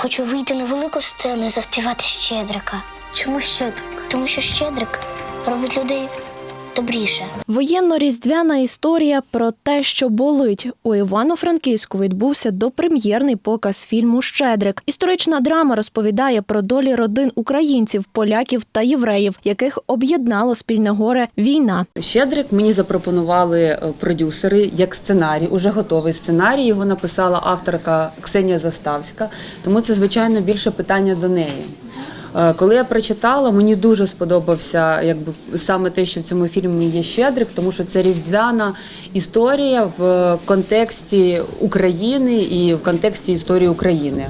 хочу вийти на велику сцену і заспівати Щедрика. Чому щедрик? Тому що Щедрик робить людей добріше. Воєнно-різдвяна історія про те, що болить. У Івано-Франківську відбувся допрем'єрний показ фільму Щедрик. Історична драма розповідає про долі родин українців, поляків та євреїв, яких об'єднало спільне горе війна. Щедрик мені запропонували е, продюсери як сценарій, уже готовий сценарій. Його написала авторка Ксенія Заставська, тому це звичайно більше питання до неї. Е, Коли я прочитала, мені дуже сподобався якби саме те, що в цьому фільмі є Щедрик, тому що це різдвяна історія в контексті України і в контексті історії України.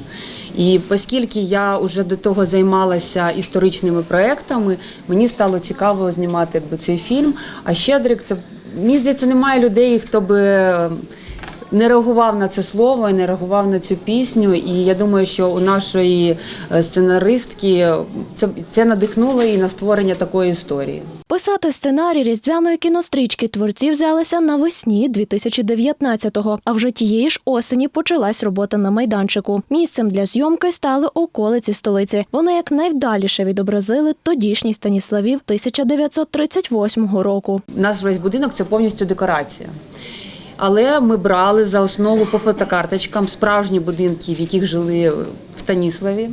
І оскільки я вже до того займалася історичними проектами, мені стало цікаво знімати якби, цей фільм. А Щедрик це мені здається, немає людей, хто би не реагував на це слово і не реагував на цю пісню. І я думаю, що у нашої е, сценаристки це, це надихнуло її на створення такої історії. Писати сценарій різдвяної кінострічки творці взялися навесні 2019-го, а вже тієї ж осені почалась робота на майданчику. Місцем для зйомки стали околиці столиці. Вони як найвдаліше відобразили тодішній Станіславів 1938 року. Наш весь будинок це повністю декорація. Але ми брали за основу по фотокарточкам справжні будинки, в яких жили в Станіславі.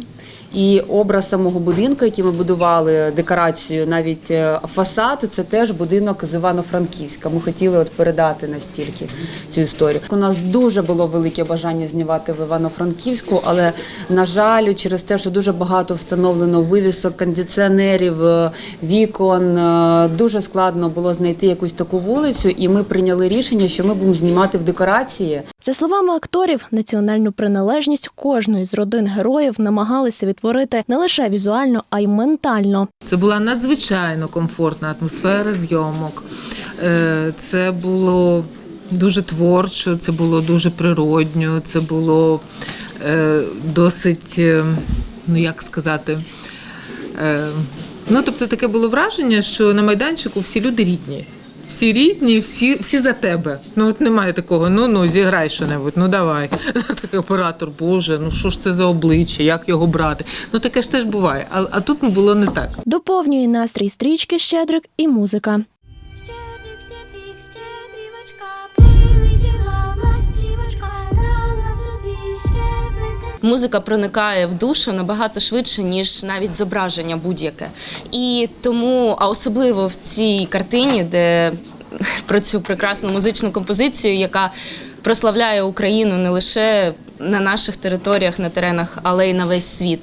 І образ самого будинку, який ми будували, декорацію, навіть е, фасад, це теж будинок з Івано-Франківська. Ми хотіли от передати настільки цю історію. У нас дуже було велике бажання знімати в Івано-Франківську, але на жаль, через те, що дуже багато встановлено вивісок, кондиціонерів, е, вікон, е, дуже складно було знайти якусь таку вулицю, і ми прийняли рішення, що ми будемо знімати в декорації. За словами акторів, національну приналежність кожної з родин героїв намагалися відтворити не лише візуально, а й ментально. Це була надзвичайно комфортна атмосфера зйомок. Е, Це було дуже творчо, це було дуже природньо, це було е, досить, е, ну як сказати, ну тобто таке було враження, що на майданчику всі люди рідні. Всі рідні, всі, всі за тебе. Ну от немає такого, ну ну зіграй що-небудь, ну давай. Такий оператор, боже, ну що ж це за обличчя, як його брати? Ну таке ж теж буває. А, а тут було не так. Доповнює настрій стрічки Щедрик і музика. Музика проникає в душу набагато швидше, ніж навіть зображення будь-яке. І тому, а особливо в цій картині, де про цю прекрасну музичну композицію, яка прославляє Україну не лише на наших територіях, на теренах, але й на весь світ.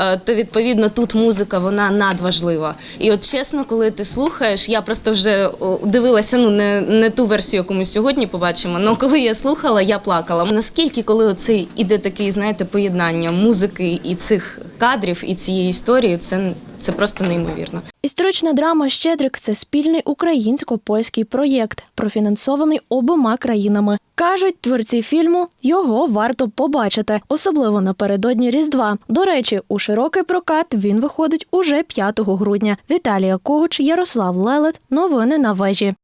Е, То відповідно тут музика вона надважлива. І от чесно, коли ти слухаєш, я просто вже дивилася ну не, не ту версію, яку ми сьогодні побачимо. але коли я слухала, я плакала. Наскільки, коли оцей іде такий, знаєте, поєднання музики і цих кадрів, і цієї історії, це, це просто неймовірно. Історична драма Щедрик це спільний українсько-польський проєкт, профінансований обома країнами. Кажуть творці фільму, його варто побачити, особливо напередодні Різдва. До речі, у широкий прокат він виходить уже 5 грудня. Віталія Когуч, Ярослав Лелет. Новини на вежі.